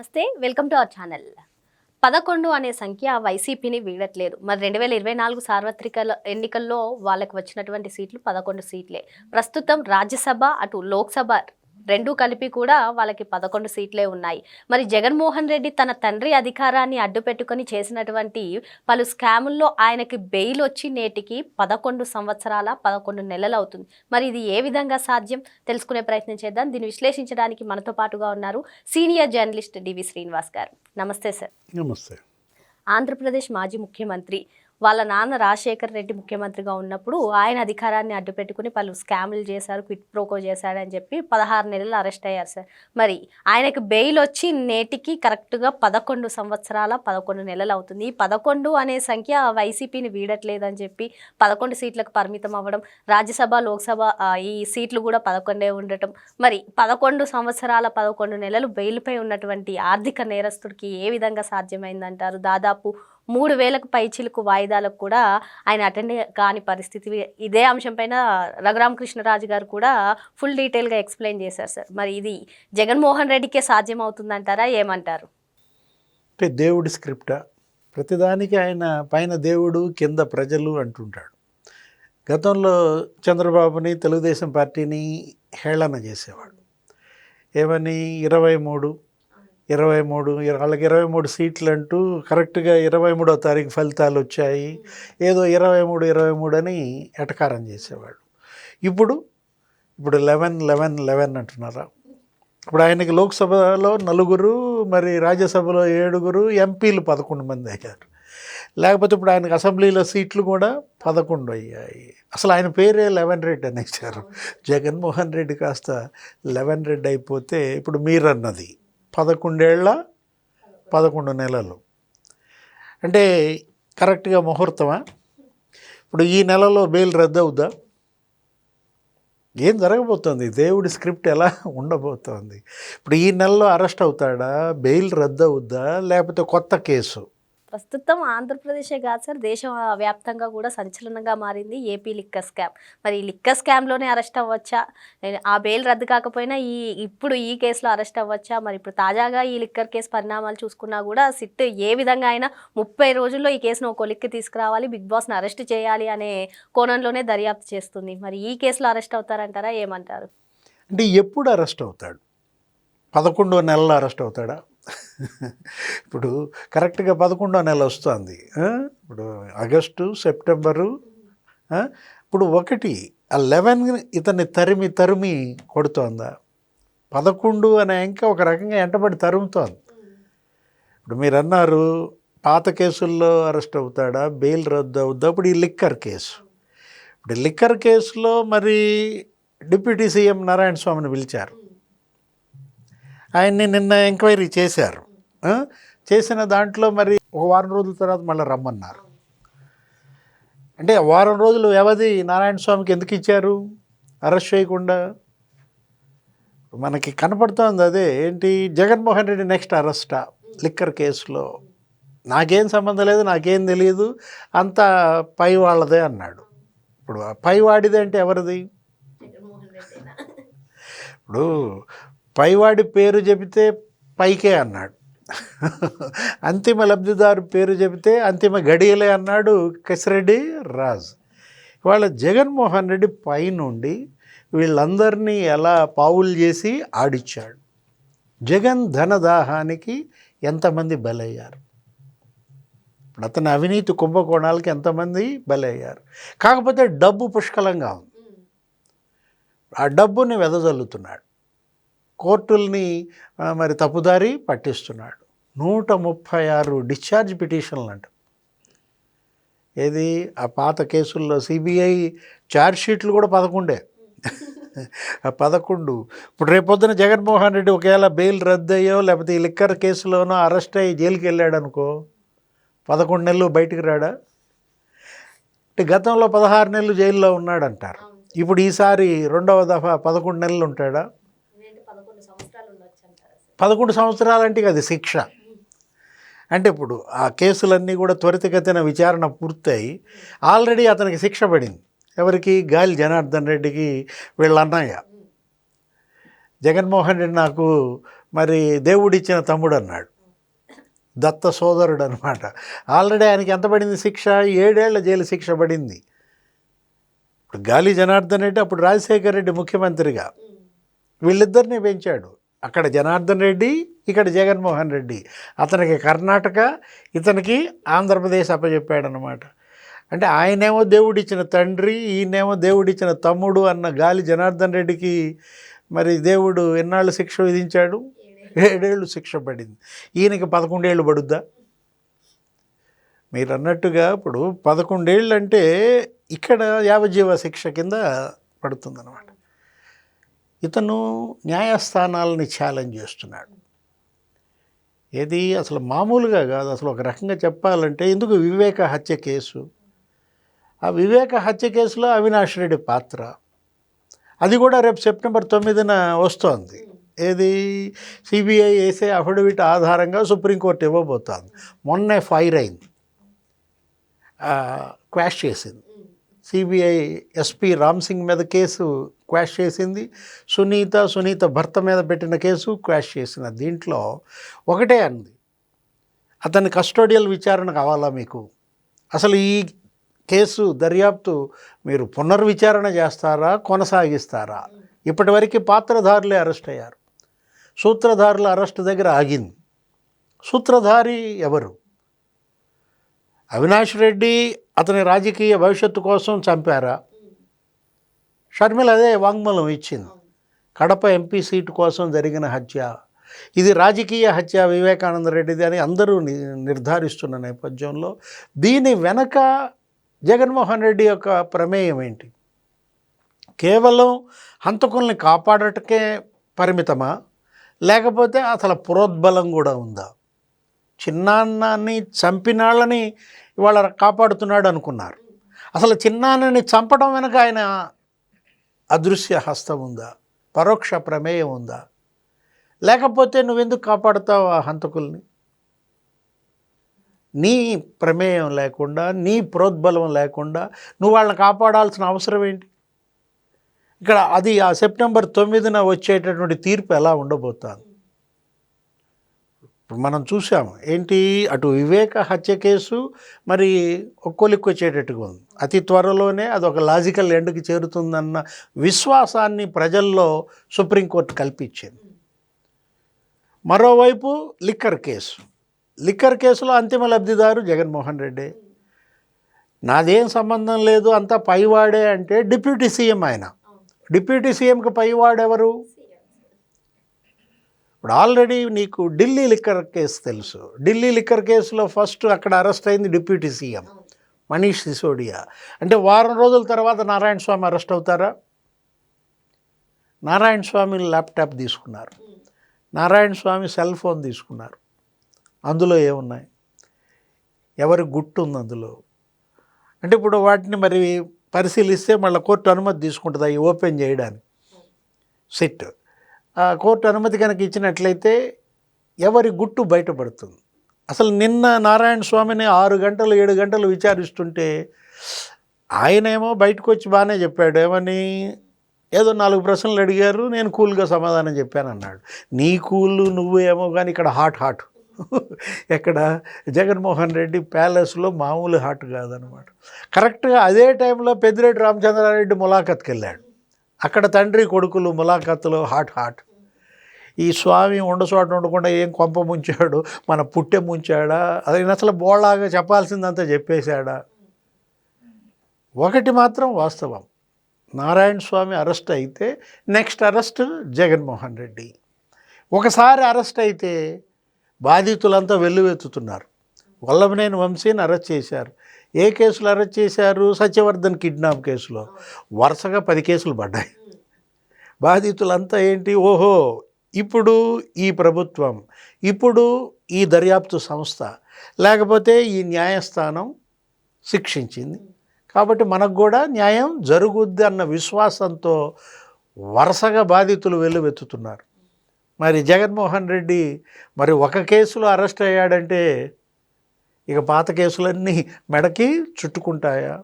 నమస్తే welcome to our channel. పదకొండు అనే సంఖ్య వైసీపీని వీడట్లేదు. మరి రెండు వేల ఇరవై నాలుగు సార్వత్రిక ఎన్నికల్లో వాళ్ళకి వచ్చినటువంటి సీట్లు పదకొండు సీట్లే. ప్రస్తుతం రాజ్యసభ అటు లోక్సభ రెండు కలిపి కూడా వాళ్ళకి పదకొండు సీట్లే ఉన్నాయి. మరి జగన్మోహన్ రెడ్డి తన తండ్రి అధికారాన్ని అడ్డు పెట్టుకొని చేసినటువంటి పలు స్కాముల్లో ఆయనకి బెయిల్ వచ్చి నేటికి పదకొండు సంవత్సరాల పదకొండు నెలలు అవుతుంది. మరి ఇది ఏ విధంగా సాధ్యం? తెలుసుకునే ప్రయత్నం చేద్దాం. దీన్ని విశ్లేషించడానికి మనతో పాటుగా ఉన్నారు సీనియర్ జర్నలిస్ట్ డివి శ్రీనివాస్ గారు. నమస్తే సార్. నమస్తే. ఆంధ్రప్రదేశ్ మాజీ ముఖ్యమంత్రి వాళ్ళ నాన్న రాజశేఖర్ రెడ్డి ముఖ్యమంత్రిగా ఉన్నప్పుడు ఆయన అధికారాన్ని అడ్డుపెట్టుకుని పలు స్కాములు చేశారు క్విట్ ప్రోకో చేశాడని చెప్పి పదహారు నెలలు అరెస్ట్ అయ్యారు సార్. మరి ఆయనకు బెయిల్ వచ్చి నేటికి కరెక్ట్గా పదకొండు సంవత్సరాల పదకొండు నెలలు అవుతుంది. ఈ పదకొండు అనే సంఖ్య వైసీపీని వీడట్లేదని చెప్పి పదకొండు సీట్లకు పరిమితం అవ్వడం రాజ్యసభ లోక్సభ ఈ సీట్లు కూడా పదకొండే ఉండటం మరి పదకొండు సంవత్సరాల పదకొండు నెలలు బెయిల్పై ఉన్నటువంటి ఆర్థిక నేరస్తుడికి ఏ విధంగా సాధ్యమైందంటారు? దాదాపు మూడు వేలకు పైచిలకు వాయిదాలకు కూడా ఆయన అటెండ్ కాని పరిస్థితి. ఇదే అంశం పైన రఘురామ కృష్ణరాజు గారు కూడా ఫుల్ డీటెయిల్గా ఎక్స్ప్లెయిన్ చేశారు సార్. మరి ఇది జగన్మోహన్ రెడ్డికే సాధ్యం అవుతుందంటారా ఏమంటారు? అంటే దేవుడి స్క్రిప్టా? ప్రతిదానికి ఆయన పైన దేవుడు కింద ప్రజలు అంటుంటాడు. గతంలో చంద్రబాబుని తెలుగుదేశం పార్టీని హేళన చేసేవాడు. ఏమని? ఇరవై మూడు ఇరవై మూడు వాళ్ళకి ఇరవై మూడు సీట్లు అంటూ కరెక్ట్గా ఇరవై మూడో తారీఖు ఫలితాలు వచ్చాయి. ఏదో ఇరవై మూడు ఇరవై మూడు అని ఎటకారం చేసేవాడు ఇప్పుడు ఇప్పుడు లెవెన్ లెవెన్ లెవెన్ అంటున్నారా? ఇప్పుడు ఆయనకి లోక్సభలో నలుగురు మరి రాజ్యసభలో ఏడుగురు ఎంపీలు పదకొండు మంది అయ్యారు. లేకపోతే ఇప్పుడు ఆయనకు అసెంబ్లీలో సీట్లు కూడా పదకొండు అయ్యాయి. అసలు ఆయన పేరే లెవెన్ రెడ్డి అని ఇచ్చారు జగన్మోహన్ రెడ్డి కాస్త లెవెన్ రెడ్డి అయిపోతే ఇప్పుడు మీరన్నది. పదకొండేళ్ళ పదకొండు నెలలు. అంటే కరెక్ట్గా ముహూర్తమా? ఇప్పుడు ఈ నెలలో బెయిల్ రద్దు అవుద్దా ఏం జరగబోతోంది? దేవుడి స్క్రిప్ట్ ఎలా ఉండబోతోంది? ఇప్పుడు ఈ నెలలో అరెస్ట్ అవుతాడా? బెయిల్ రద్దు అవుద్దా లేకపోతే కొత్త కేసు? ప్రస్తుతం ఆంధ్రప్రదేశే కాదు సార్ దేశ వ్యాప్తంగా కూడా సంచలనంగా మారింది ఏపీ లిక్కర్ స్కామ్. మరి ఈ లిక్కర్ స్కామ్లోనే అరెస్ట్ అవ్వచ్చా? ఆ బెయిల్ రద్దు కాకపోయినా ఈ ఇప్పుడు ఈ కేసులో అరెస్ట్ అవ్వచ్చా? మరి ఇప్పుడు తాజాగా ఈ లిక్కర్ కేసు పరిణామాలు చూసుకున్నా కూడా సిట్ ఏ విధంగా అయినా ముప్పై రోజుల్లో ఈ కేసును ఒక లిక్కి తీసుకురావాలి బిగ్ బాస్ని అరెస్ట్ చేయాలి అనే కోణంలోనే దర్యాప్తు చేస్తుంది. మరి ఈ కేసులో అరెస్ట్ అవుతారంటారా? ఏమంటారు? అంటే ఎప్పుడు అరెస్ట్ అవుతాడు? పదకొండో నెలలో అరెస్ట్ అవుతాడా? ఇప్పుడు కరెక్ట్గా పదకొండో నెల వస్తుంది. ఇప్పుడు ఆగస్టు సెప్టెంబరు ఇప్పుడు ఒకటి ఆ లెవెన్ ఇతన్ని తరిమి తరిమి కొడుతోందా? పదకొండు అనే ఇంకా ఒక రకంగా ఎంటబడి తరుముతోంది. ఇప్పుడు మీరు అన్నారు పాత కేసుల్లో అరెస్ట్ అవుతాడా? బెయిల్ రద్దు అవుద్దా ఇప్పుడు ఈ లిక్కర్ కేసు. ఇప్పుడు లిక్కర్ కేసులో మరి డిప్యూటీ సీఎం నారాయణ స్వామిని పిలిచారు. ఆయన్ని నిన్న ఎంక్వైరీ చేశారు? చేసిన దాంట్లో మరి ఒక వారం రోజుల తర్వాత మళ్ళీ రమ్మన్నారు. అంటే వారం రోజులు వ్యవధి నారాయణ స్వామికి ఎందుకు ఇచ్చారు? అరెస్ట్ చేయకుండా? మనకి కనపడుతోంది అదే ఏంటి? జగన్మోహన్ రెడ్డి నెక్స్ట్ అరెస్టా? లిక్కర్ కేసులో. నాకేం సంబంధం లేదు నాకేం తెలియదు అంతా పై వాళ్ళదే అన్నాడు. ఇప్పుడు పై వాడిదే అంటే ఎవరిది? ఇప్పుడు పైవాడి పేరు చెబితే పైకే అన్నాడు. అంతిమ లబ్ధిదారు పేరు చెబితే అంతిమ గడియలే అన్నాడు కసిరెడ్డి రాజ్. ఇవాళ జగన్మోహన్ రెడ్డి పైనుండి వీళ్ళందరినీ ఎలా పావులు చేసి ఆడిచ్చాడు. జగన్ ధనదాహానికి ఎంతమంది బలయ్యారు? ఇప్పుడు అతని అవినీతి కుంభకోణాలకి ఎంతమంది బలయ్యారు? కాకపోతే డబ్బు పుష్కలంగా ఉంది. ఆ డబ్బుని వెదజల్లుతున్నాడు. కోర్టుల్ని మరి తప్పుదారి పట్టిస్తున్నాడు. నూట ముప్పై ఆరు డిశ్చార్జ్ పిటిషన్లు అంట ఏది? ఆ పాత కేసుల్లో సిబిఐ ఛార్జ్ షీట్లు కూడా పదకొండే. ఆ పదకొండు. ఇప్పుడు రేపొద్దున జగన్మోహన్ రెడ్డి ఒకవేళ బెయిల్ రద్దు అయ్యో లేకపోతే ఈ లిక్కర్ కేసులోనో అరెస్ట్ అయ్యి జైలుకి వెళ్ళాడు అనుకో పదకొండు నెలలు బయటికి రాడా? అంటే గతంలో పదహారు నెలలు జైల్లో ఉన్నాడు అంటారు ఇప్పుడు ఈసారి రెండవ దఫా పదకొండు నెలలు ఉంటాడా? పదకొండు సంవత్సరాలంటే అంటే అది శిక్ష. అంటే ఇప్పుడు ఆ కేసులన్నీ కూడా త్వరితగతిన విచారణ పూర్తయి ఆల్రెడీ అతనికి శిక్ష పడింది. ఎవరికి? గాలి జనార్దన్ రెడ్డికి వీళ్ళ అన్నయ్య. జగన్మోహన్ రెడ్డి నాకు మరి దేవుడిచ్చిన తమ్ముడు అన్నాడు దత్త సోదరుడు అనమాట ఆల్రెడీ ఆయనకి ఎంత పడింది శిక్ష? ఏడేళ్ళ జైలు శిక్ష పడింది. ఇప్పుడు గాలి జనార్దన్ రెడ్డి అప్పుడు రాజశేఖర్ రెడ్డి ముఖ్యమంత్రిగా. వీళ్ళిద్దరిని పెంచాడు. అక్కడ జనార్దన్ రెడ్డి ఇక్కడ జగన్మోహన్ రెడ్డి. అతనికి కర్ణాటక ఇతనికి ఆంధ్రప్రదేశ్ అప్పచెప్పాడనమాట అంటే ఆయనేమో దేవుడిచ్చిన తండ్రి ఈయనేమో దేవుడిచ్చిన తమ్ముడు అన్న గాలి జనార్దన్ రెడ్డికి మరి దేవుడు ఎన్నాళ్ళు శిక్ష విధించాడు? ఏడేళ్ళు శిక్ష పడింది. ఈయనకి పదకొండేళ్ళు పడుద్దా? మీరు అన్నట్టుగా ఇప్పుడు పదకొండేళ్ళు అంటే ఇక్కడ యావజీవ శిక్ష కింద పడుతుందన్నమాట. ఇతను న్యాయస్థానాలని ఛాలెంజ్ చేస్తున్నాడు. ఏది అసలు మామూలుగా కాదు అసలు ఒక రకంగా చెప్పాలంటే ఎందుకు వివేక హత్య కేసు? ఆ వివేక హత్య కేసులో అవినాష్ రెడ్డి పాత్ర. అది కూడా రేపు సెప్టెంబర్ తొమ్మిదిన వస్తోంది. ఏది? సిబిఐ వేసే అఫిడవిట్ ఆధారంగా సుప్రీంకోర్టు ఇవ్వబోతోంది. మొన్నే ఫైర్ అయింది. క్వాష్ చేసింది. సిబిఐ ఎస్పీ రామ్ సింగ్ మీద కేసు క్వాష్ చేసింది. సునీత సునీత భర్త మీద పెట్టిన కేసు క్వాష్ చేసిన దీంట్లో ఒకటే అంది. అతని కస్టోడియల్ విచారణ కావాలా మీకు? అసలు ఈ కేసు దర్యాప్తు మీరు పునర్విచారణ చేస్తారా కొనసాగిస్తారా? ఇప్పటివరకు పాత్రధారులే అరెస్ట్ అయ్యారు. సూత్రధారుల అరెస్ట్ దగ్గర ఆగింది. సూత్రధారి ఎవరు? అవినాష్ రెడ్డి అతని రాజకీయ భవిష్యత్తు కోసం చంపారా? షర్మిల అదే వాంగ్మూలం ఇచ్చింది. కడప ఎంపీ సీటు కోసం జరిగిన హత్య. ఇది రాజకీయ హత్య వివేకానంద రెడ్డిది అని అందరూ ని- నిర్ధారిస్తున్న నేపథ్యంలో దీని వెనక జగన్మోహన్ రెడ్డి యొక్క ప్రమేయం ఏంటి? కేవలం హంతకుల్ని కాపాడటకే పరిమితమా? లేకపోతే అసలు పురోద్బలం కూడా ఉందా? చిన్నాన్నని చంపినాళ్ళని ఇవాళ కాపాడుతున్నాడు అనుకున్నారు. అసలు చిన్నాన్నని చంపడం వెనక ఆయన అదృశ్య హస్తం ఉందా? పరోక్ష ప్రమేయం ఉందా? లేకపోతే నువ్వెందుకు కాపాడుతావు ఆ హంతకుల్ని? నీ ప్రమేయం లేకుండా నీ ప్రోద్బలం లేకుండా నువ్వు వాళ్ళని కాపాడాల్సిన అవసరం ఏంటి? ఇక్కడ అది ఆ సెప్టెంబర్ తొమ్మిదిన వచ్చేటటువంటి తీర్పు ఎలా ఉండబోతుంది? ఇప్పుడు మనం చూసాం ఏంటి? అటు వివేక హత్య కేసు మరి ఒక్కొలిక్కి వచ్చేటట్టుగా ఉంది. అతి త్వరలోనే అది ఒక లాజికల్ ఎండ్కి చేరుతుందన్న విశ్వాసాన్ని ప్రజల్లో సుప్రీంకోర్టు కల్పించింది. మరోవైపు లిక్కర్ కేసు. లిక్కర్ కేసులో అంతిమ లబ్ధిదారు జగన్మోహన్ రెడ్డి. నాదేం సంబంధం లేదు అంతా పైవాడే అంటే డిప్యూటీ సీఎం ఆయన. డిప్యూటీ సీఎంకి పైవాడెవరు? ఇప్పుడు ఆల్రెడీ నీకు ఢిల్లీ లిక్కర్ కేసు తెలుసు. ఢిల్లీ లిక్కర్ కేసులో ఫస్ట్ అక్కడ అరెస్ట్ అయింది డిప్యూటీ సీఎం మనీష్ సిసోడియా. అంటే వారం రోజుల తర్వాత నారాయణ స్వామి అరెస్ట్ అవుతారా? నారాయణ స్వామి ల్యాప్టాప్ తీసుకున్నారు. నారాయణ స్వామి సెల్ ఫోన్ తీసుకున్నారు. అందులో ఏమున్నాయి? ఎవరి గుట్టు ఉంది అందులో? అంటే ఇప్పుడు వాటిని మరి పరిశీలిస్తే మళ్ళీ కోర్టు అనుమతి తీసుకుంటుంది అవి ఓపెన్ చేయడానికి? సిట్. కోర్టు అనుమతి కనుక ఇచ్చినట్లయితే ఎవరి గుట్టు బయటపడుతుంది? అసలు నిన్న నారాయణ స్వామిని ఆరు గంటలు ఏడు గంటలు విచారిస్తుంటే ఆయనేమో బయటకు వచ్చి బాగానే చెప్పాడు. ఏమని? ఏదో నాలుగు ప్రశ్నలు అడిగారు నేను కూల్గా సమాధానం చెప్పాను అన్నాడు నీ కూల్ నువ్వు ఏమో కానీ ఇక్కడ హాట్ హాట్. ఎక్కడ? జగన్మోహన్ రెడ్డి ప్యాలెస్లో మామూలు హాట్ కాదనమాట. కరెక్ట్గా అదే టైంలో పెద్దిరెడ్డి రామచంద్రారెడ్డి ములాఖత్కి వెళ్ళాడు అక్కడ తండ్రి కొడుకులు ములాఖత్తులో హాట్ హాట్. ఈ స్వామి ఉండచోట ఉండకుండా ఏం కొంప ముంచాడు? మన పుట్టె ముంచాడా? అది అసలు బోళాగా చెప్పాల్సిందంతా చెప్పేశాడా? ఒకటి మాత్రం వాస్తవం. నారాయణ స్వామి అరెస్ట్ అయితే నెక్స్ట్ అరెస్ట్ జగన్మోహన్ రెడ్డి. ఒకసారి అరెస్ట్ అయితే బాధితులంతా వెల్లువెత్తుతున్నారు. వల్లభనేని వంశీని అరెస్ట్ చేశారు. ఏ కేసులు అరెస్ట్ చేశారు? సత్యవర్ధన్ కిడ్నాప్ కేసులో. వరుసగా పది కేసులు పడ్డాయి. బాధితులంతా ఏంటి? ఓహో ఇప్పుడు ఈ ప్రభుత్వం ఇప్పుడు ఈ దర్యాప్తు సంస్థ లేకపోతే ఈ న్యాయస్థానం శిక్షించింది. కాబట్టి మనకు కూడా న్యాయం జరుగుద్ది అన్న విశ్వాసంతో వరుసగా బాధితులు వెల్లువెత్తుతున్నారు. మరి జగన్మోహన్ రెడ్డి మరి ఒక కేసులో అరెస్ట్ అయ్యాడంటే ఇక పాత కేసులన్నీ మెడకి చుట్టుకుంటాయా?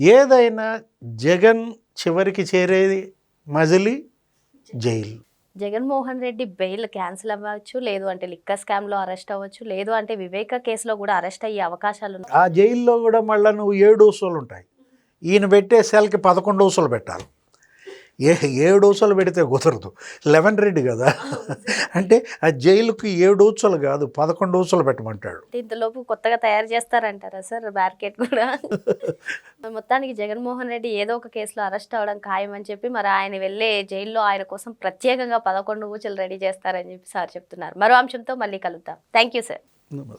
ఏదైనా జగన్ చివరికి చేరేది మజిలీ jail. Jaganmohan Reddy bail cancel అవ్వచ్చు లేదు అంటే లిక్కర్ స్కామ్లో అరెస్ట్ అవ్వచ్చు లేదు అంటే వివేక కేసులో కూడా అరెస్ట్ అయ్యే అవకాశాలు ఆ జైల్లో కూడా మళ్ళీ నువ్వు ఏడు ఊసలు ఉంటాయి. ఈయన పెట్టే సెల్కి పదకొండు ఊసలు పెట్టాలి. ఏ ఏడు ఊసలు పెడితే కుదరదు. లెవెన్ రెడ్డి కదా. అంటే ఆ జైలుకి ఏడు ఊసలు కాదు పదకొండు ఊసలు పెట్టమంటాడు. ఇంతలోపు కొత్తగా తయారు చేస్తారంటారా సార్ బ్యారికేడ్ కూడా? మొత్తానికి జగన్మోహన్ రెడ్డి ఏదో ఒక కేసులో అరెస్ట్ అవడం ఖాయం అని చెప్పి మరి ఆయన వెళ్ళే జైల్లో ఆయన కోసం ప్రత్యేకంగా పదకొండు ఊచలు రెడీ చేస్తారని చెప్పి సార్ చెప్తున్నారు. మరో అంశంతో మళ్ళీ కలుద్దాం. Thank you sir. నమస్తే.